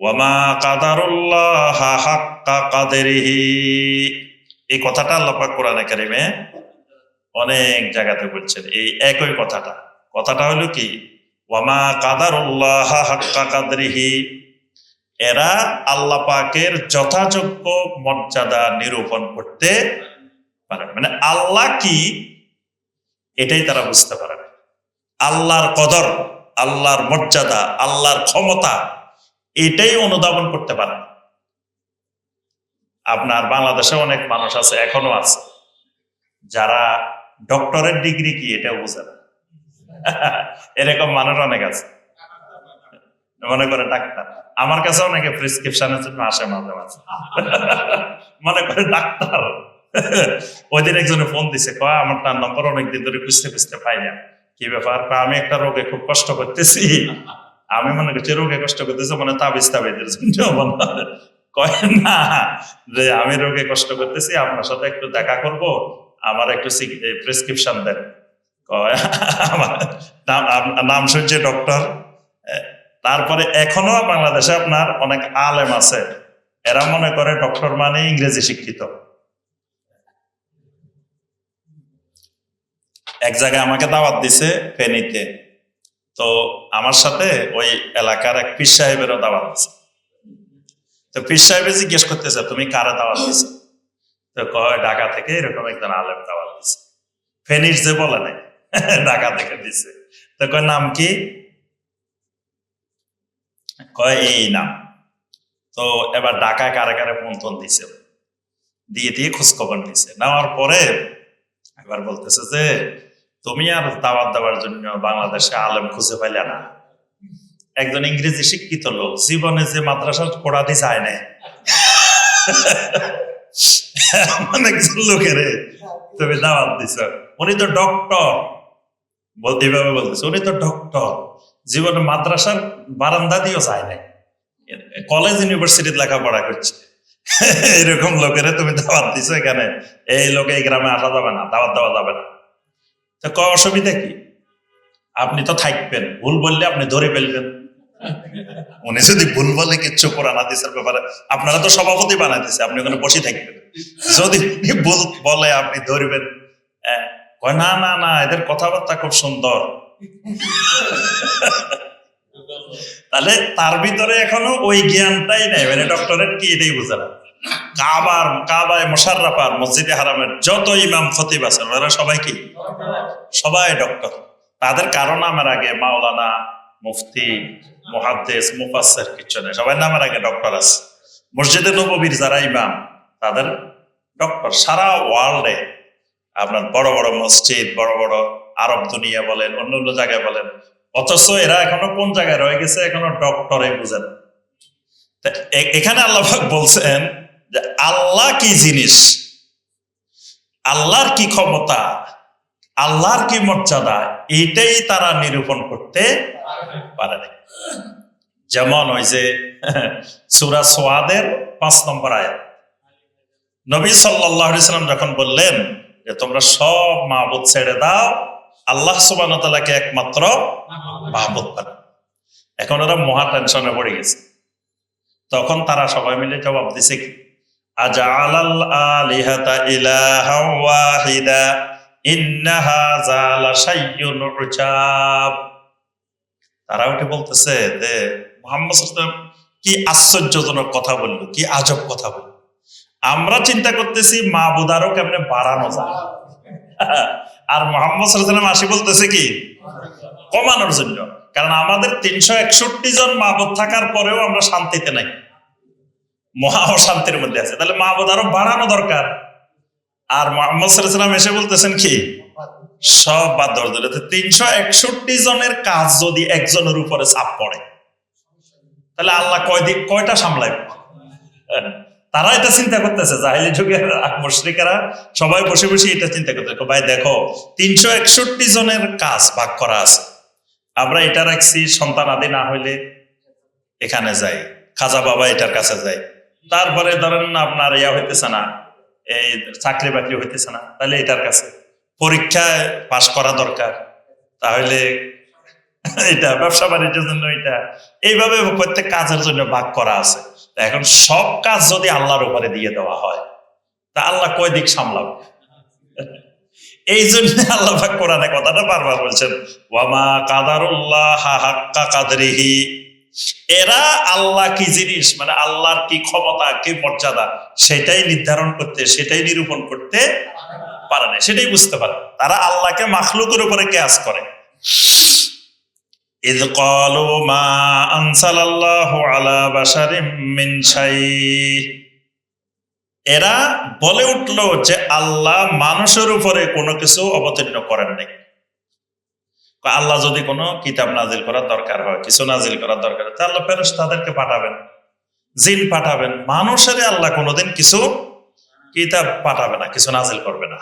ওয়ামা কাদারুল্লাহ হাক্কা কাদেরিহি। এই কথাটা আল্লাপাক কোরআনে কারিমে অনেক জায়গাতে বলছেন, এই একই কথাটা। কথাটা হলো কি? ওয়ামা কাদারুল্লাহ হাক্কা কাদরিহি। এরা আল্লাহ পাকের যথাযোগ্য মর্যাদা নিরূপণ করতে পারে মানে আল্লাহ কি? এটাই তারা বুঝতে পারে আল্লাহর কদর, আল্লাহর মর্যাদা, আল্লাহর ক্ষমতা এটাই অনুধাবন করতে পারে। আপনার বাংলাদেশে অনেক মানুষ আছে, এখনও আছে, যারা ডক্টরের ডিগ্রি কি এটাও বুঝে না। এরকম মানুষ অনেক আছে। মনে করে ডাক্তার। আমার কাছে অনেকে প্রেসক্রিপশনের জন্য আসে মাঝে মাঝে। মনে করে ডাক্তার। ওই দিন একজনে ফোন দিছে, কয় আমার তার নম্বর অনেকদিন ধরে খুঁজতে খুঁজতে পাই না। কি ব্যাপার? আমি একটা রোগে খুব কষ্ট করতেছি। আমি মনে করছি রোগে কষ্ট করতেছে মানে তাবিজ জন্য কয়, না, যে আমি রোগে কষ্ট করতেছি, আপনার সাথে একটু দেখা করব আমার একটু প্রেসক্রিপশন দেন। নাম শুনছে ডক্টর তারপরে এখনও বাংলাদেশে আপনার অনেক আলেম আছে, এরা মনে করে ডক্টর মানে ইংরেজি শিক্ষিত। এক জায়গায় আমাকে দাওয়াত দিছে ফেনীতে। তো আমার সাথে ওই এলাকার এক পীর সাহেবেরও দাওয়াত দিছে তো পীর সাহেবে জিজ্ঞেস করতেছে, তুমি কারে দাওয়াত দিছো তো কয়, ঢাকা থেকে এরকম একজন আলেম দাওয়াত দিছে। ফেনীর যে বলে নাই, ঢাকা থেকে দিছে। তো কয়, নাম কি? কয়, এই নাম। তো এবার ঢাকায় কারে কারে ফোন দিছে? দিয়ে দিয়ে খোঁজখবর নিছে। নেওয়ার পরে এবার বলতেছে যে তুমি আর দাওয়াত দেওয়ার জন্য বাংলাদেশে আলেম খুঁজে পাইলে না। একজন ইংরেজি শিক্ষিত লোক, জীবনে যে মাদ্রাসা পড়াতে চায় না একজন লোকের তুমি দাওয়াত দিছ। উনি তো ডক্টর এইভাবে বলতেছে, উনি তো ডক্টর জীবনে মাদ্রাসার বারান্দা দিয়েও যায় নাই। কলেজ ইউনিভার্সিটিতে লেখাপড়া করছে। এরকম লোকের তুমি দাওয়াত দিছো এখানে। এই লোকে এই গ্রামে আসা যাবে না, দাওয়াত দেওয়া যাবে না। তো ক অসুবিধা কি? আপনি তো থাকবেন ভুল বললে আপনি ধরে ফেলবেন। উনি যদি ভুল বলে কিচ্ছু কোরআন হাদিসের ব্যাপারে আপনারা তো সভাপতি বানাইতেছে আপনি ওখানে বসে থাকবেন। যদি ভুল বলে আপনি ধরবেন হ্যাঁ, না না না এদের কথাবার্তা খুব সুন্দর। তাহলে তার ভিতরে এখনও ওই জ্ঞানটাই নেই মানে ডক্টরেট কি এটাই বুঝে না কাবার, কাবায় মোশাররাফার মসজিদে হারামের যত ইমাম, খতিব আছেন ওরা সবাই কি? সবাই ডক্টর। তাদের কারও নামের আগে মাওলানা, মুফতি, মুহাদ্দেস, মুফাসসির কিছু নেই। সবাই নামের আগে ডক্টর আছে। মসজিদে নববীর যারা ইমাম, তাদের ডক্টর সারা ওয়ার্ল্ডে আপনার বড় বড় মসজিদ, বড় বড় আরব দুনিয়া বলেন, অন্য অন্য জায়গায় বলেন, অথচ এরা এখনও কোন জায়গায় রয়ে গেছে, এখনও ডক্টরে বুঝেন এখানে আল্লাহ বলছেন আল্লাহ কি জিনিস? আল্লাহর কি ক্ষমতা? আল্লাহর কি মর্যাদা? এইটাই তারা নিরূপণ করতে পারে না যেমন ওই যে সুরা সোয়াদের পাঁচ নম্বর আয়াত। নবী সাল্লাম যখন বললেন যে, তোমরা সব মাহবুদ ছেড়ে দাও, আল্লাহ সুবান তালাকে একমাত্র মাহবুদ বানাও। এখন ওরা মহা টেনশনে পড়ে গেছে। তখন তারা সবাই মিলে জবাব দিছে কি? তারা উঠে বলতেছে যে মুহাম্মদ কি আশ্চর্যজনক কথা বলল, কি আজব কথা বলল। আমরা চিন্তা করতেছি মাহবুদ আরও কেমনে বাড়ানো যায়। আর মোহাম্মদ আসি বলতেছে কি? কমানোর জন্য। কারণ আমাদের তিনশো একষট্টি জন মাহবুদ থাকার পরেও আমরা শান্তিতে নাই। মহা অশান্তির মধ্যে আছে। তাহলে মাহবুদ আরও বাড়ানো দরকার। আর মোহাম্মদ এসে বলতেছেন কি? সব বাদ তিনশো একষট্টি জনের কাজ যদি একজনের উপরে চাপ পড়ে, তাহলে আল্লাহ কয়দিন, কয়টা সামলাইব? তারা এটা চিন্তা করতেছে, জাহিলি যুগের মুশ্রিকেরা সবাই বসে বসে এটা চিন্তা করতে ভাই, দেখো, তিনশো একষট্টি জনের কাজ ভাগ করা আছে। আমরা এটা রাখছি, সন্তান আদি না হইলে এখানে যাই, খাজা বাবা এটার কাছে যাই। তারপরে ধরেন আপনার ইয়া হইতেছে না, এই চাকরি বাকরি হইতেছে না, তাহলে এটার কাছে। পরীক্ষায় পাশ করা দরকার, তাহলে এটা, ব্যবসা বাণিজ্যের জন্য এটা। এইভাবে প্রত্যেক কাজের জন্য ভাগ করা আছে। এখন সব কাজ যদি আল্লাহর উপরে দিয়ে দেওয়া হয়, তা আল্লাহ কয় দিক সামলাবে? এই জন্য আল্লাহ পাক কোরআনে কথাটা বারবার বলছেন ওয়ামা কাদারুল্লাহ হাক্কা কাদরিহি। এরা আল্লাহ কি জিনিস মানে আল্লাহর কি ক্ষমতা কি মর্যাদা সেটাই নির্ধারণ করতে সেটাই নিরূপণ করতে পারে না সেটাই বুঝতে পারে না। তারা আল্লাহকে মাখলুকের উপরে কেয়াস করে إذ قالوا ما أنزل الله على بشر من شيء এরা বলে উঠলো যে আল্লাহ মানুষের উপরে কোনো কিছু অবতীর্ণ করেন নাই আল্লাহ যদি কোনো কিতাব নাজিল করার দরকার হয়, কিছু নাজিল করার দরকার হয়, তাহলে ফেরস তাদেরকে পাঠাবেন। জিন পাঠাবেন। মানুষের আল্লাহ কোনোদিন কিছু কিতাব পাঠাবে না, কিছু নাজিল করবে না।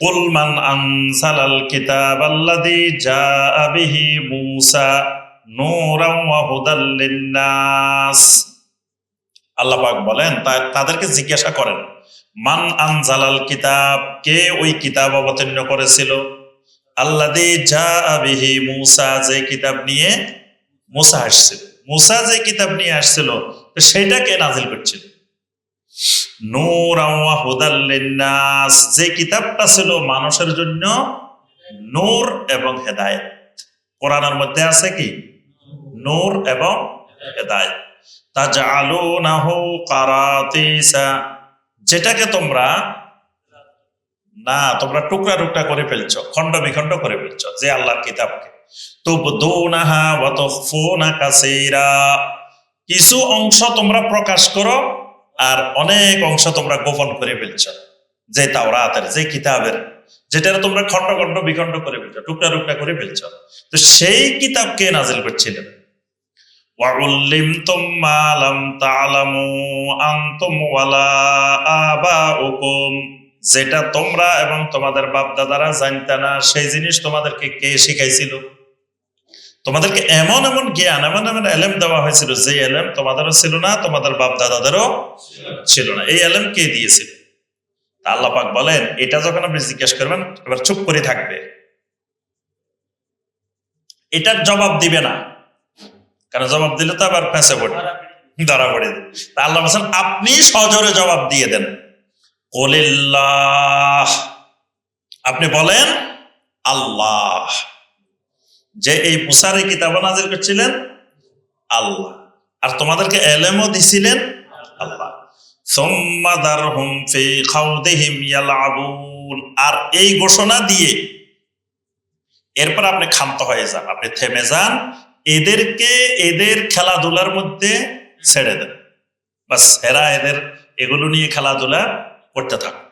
কুল মান আনসালাল কিতাব আল্লাযী জাআ বিহি মূসা আল্লাহ পাক বলেন তাদেরকে জিজ্ঞাসা করেন, মান আনজালাল কিতাব, কে ওই কিতাব অবতীর্ণ করেছিল? আল্লাদি যা বিহি মুসা যে কিতাব নিয়ে মুসা আসছিল। মুসা যে কিতাব নিয়ে আসছিল সেটা কে নাজিল করছিল? নূর হুদাল্লিনাস যে কিতাবটা ছিল মানুষের জন্য নূর এবং হেদায়েত। কোরআনের মধ্যে আছে কি? নূর এবং হেদায়েত। তাজআলুনাহু কারাতিসা। যেটাকে তোমরা না তোমরা টুকরা টুকরা করে ফেলছো খণ্ড বিখণ্ড করে ফেলছো যে আল্লাহর কিতাবকে তুবদুনাহা ওয়া তুখফুনা কাসীরা কিছু অংশ তোমরা প্রকাশ করো আর অনেক অংশ তোমরা গোপন করে ফেলছো যে তাওরাতের যে কিতাবের যেটা তোমরা খণ্ড খণ্ড বিখণ্ড করে ফেলছো টুকরা টুকরা করে ফেলছো তো সেই কিতাবকে নাজিল করছিলেন وعلمتم ما لم تعلموا أنتم ولا آباؤكم যেটা তোমরা এবং তোমাদের বাপ দাদারা জানতে না, সেই জিনিস তোমাদেরকে কে শিখাইছিল? তোমাদেরকে এমন এমন জ্ঞান, এমন এমন এলেম দেওয়া হয়েছিল, যে এলেম তোমাদেরও ছিল না, তোমাদের বাপ দাদাদেরও ছিল না। এই এলেম কে দিয়েছিল? তা আল্লাহ পাক বলেন, এটা যখন আপনি জিজ্ঞেস করবেন, এবার চুপ করে থাকবে। এটার জবাব দিবে না। কারণ জবাব দিলে তো আবার ফেঁসে পড়বে ধরা পড়ে। আল্লাহ বলছেন, আপনি সজোরে জবাব দিয়ে দেন। কলিল্লাহ। আপনি বলেন, আল্লাহ। যে এই মুসারে কিতাব নাজির করছিলেন, আল্লাহ। আর তোমাদেরকে এলেমও দিছিলেন, আল্লাহ। আর এই ঘোষণা দিয়ে এরপর আপনি ক্ষান্ত হয়ে যান, আপনি থেমে যান, এদেরকে এদের খেলাধুলার মধ্যে ছেড়ে দেন। বা সেরা এদের, এগুলো নিয়ে খেলাধুলা থাকুক